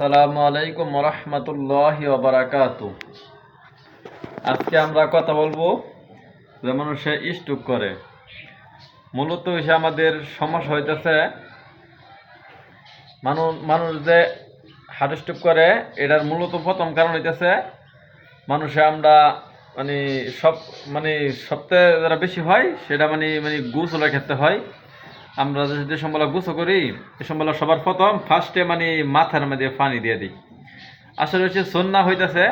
সালামু আলাইকুম রহমতুল্লাহ বারাকাত আজকে আমরা কথা বলব যে মানুষে স্টুক করে। মূলত হচ্ছে আমাদের সমস্যা হইতেছে মানুষ মানুষ যে হার্ট স্ট্রোক করে, এটার মূলত প্রথম কারণ হইতেছে মানুষে আমরা মানে সব মানে সবথেকে যারা বেশি হয়, সেটা মানে মানে গুছলের ক্ষেত্রে হয়। আমরা যে সম্বলা গুছো করি সম্বলা সবার প্রথম ফার্স্টে মানে মাথার মধ্যে পানি দিয়ে দিই। আসলে হচ্ছে সন্না হইতেছে,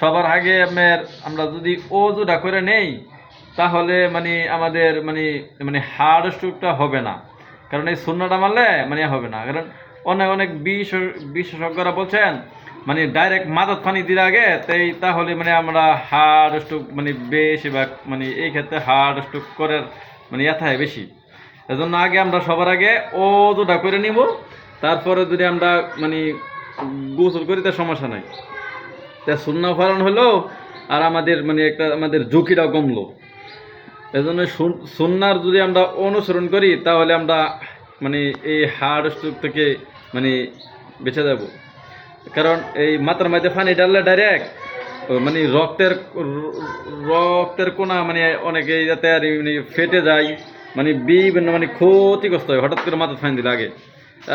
সবার আগে আপনার আমরা যদি ওজুটা করে নেই, তাহলে মানে আমাদের মানে মানে হার্ড স্ট্রোকটা হবে না। কারণ এই শূন্যটা মারলে মানে হবে না। কারণ অনেক অনেক বিশেষ- বিশেষজ্ঞরা বলছেন মানে ডাইরেক্ট মাথার পানি দিলে আগে, তাই তাহলে মানে আমরা হার্ড স্ট্রোক মানে বেশিরভাগ মানে এই ক্ষেত্রে হার্ড স্ট্রোক করার মানে ইয়া বেশি। এজন্য আগে আমরা সবার আগে ওজুটা করে নিব। তারপরে যদি আমরা মানে গোসল করি তার সমস্যা নাই। তা শূন্য ফলন হলো আর আমাদের মানে একটা আমাদের ঝুঁকিটাও কমলো। এজন্য সুন- সুন্নার যদি আমরা অনুসরণ করি, তাহলে আমরা মানে এই হার্ট স্ট্রোক থেকে মানে বেঁচে যাব। কারণ এই মাথার মধ্যে পানি ডাললে ডাইরেক্ট মানে রক্তের রক্তের কোনা মানে অনেকে যাতে আর মানে ফেটে যায়। মানে বিভিন্ন মানে ক্ষতিগ্রস্ত হয়, হঠাৎ করে মাথা ফাইন দিলে আগে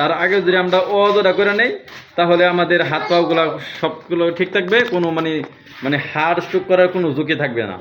আর আগে যদি আমরা অজোটা করে নেই, তাহলে আমাদের হাত পাগুলো সবগুলো ঠিক থাকবে, কোনো মানে মানে হাড় স্ট্রোক করার কোনো ঝুঁকি থাকবে না।